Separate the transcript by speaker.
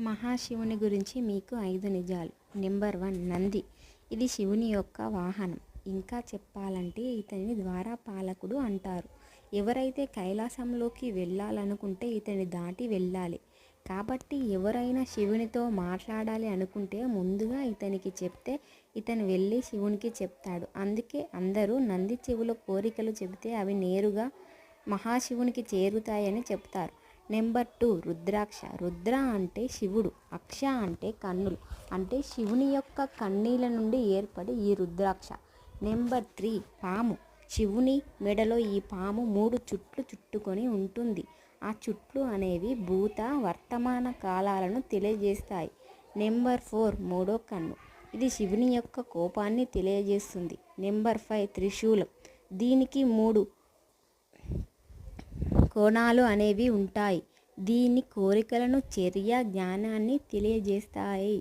Speaker 1: మహాశివుని గురించి మీకు ఐదు నిజాలు. Number one Nandi. ఇది శివుని యొక్క వాహనం. ఇంకా చెప్పాలంటే ఇతని ద్వారపాలకుడు అంటారు. ఎవరైతే కైలాసంలోకి వెళ్ళాలనుకుంటే ఇతని దాటి వెళ్ళాలి. కాబట్టి ఎవరైనా శివునితో మాట్లాడాలి అనుకుంటే ముందుగా ఇతనికి చెప్తే ఇతను వెళ్ళి శివునికి చెప్తాడు. అందుకే అందరూ నంది చెవుల కోరికలు చెబితే అవి నేరుగా మహాశివునికి చేరుతాయని చెప్తారు. నెంబర్ టూ రుద్రాక్ష. రుద్ర అంటే శివుడు అక్ష అంటే కన్నులు. అంటే శివుని యొక్క కన్నీల నుండి ఏర్పడి ఈ రుద్రాక్ష. నెంబర్ త్రీ పాము. శివుని మెడలో ఈ పాము మూడు చుట్లు చుట్టుకొని ఉంటుంది. ఆ చుట్లు అనేవి భూత వర్తమాన కాలాలను తెలియజేస్తాయి. నెంబర్ ఫోర్ మూడో కన్ను. ఇది శివుని యొక్క కోపాన్ని తెలియజేస్తుంది. నెంబర్ ఫైవ్ త్రిశూలం. దీనికి మూడు కోణాలు అనేవి ఉంటాయి. దీని కోరికలను చర్య జ్ఞానాన్ని తెలియజేస్తాయి.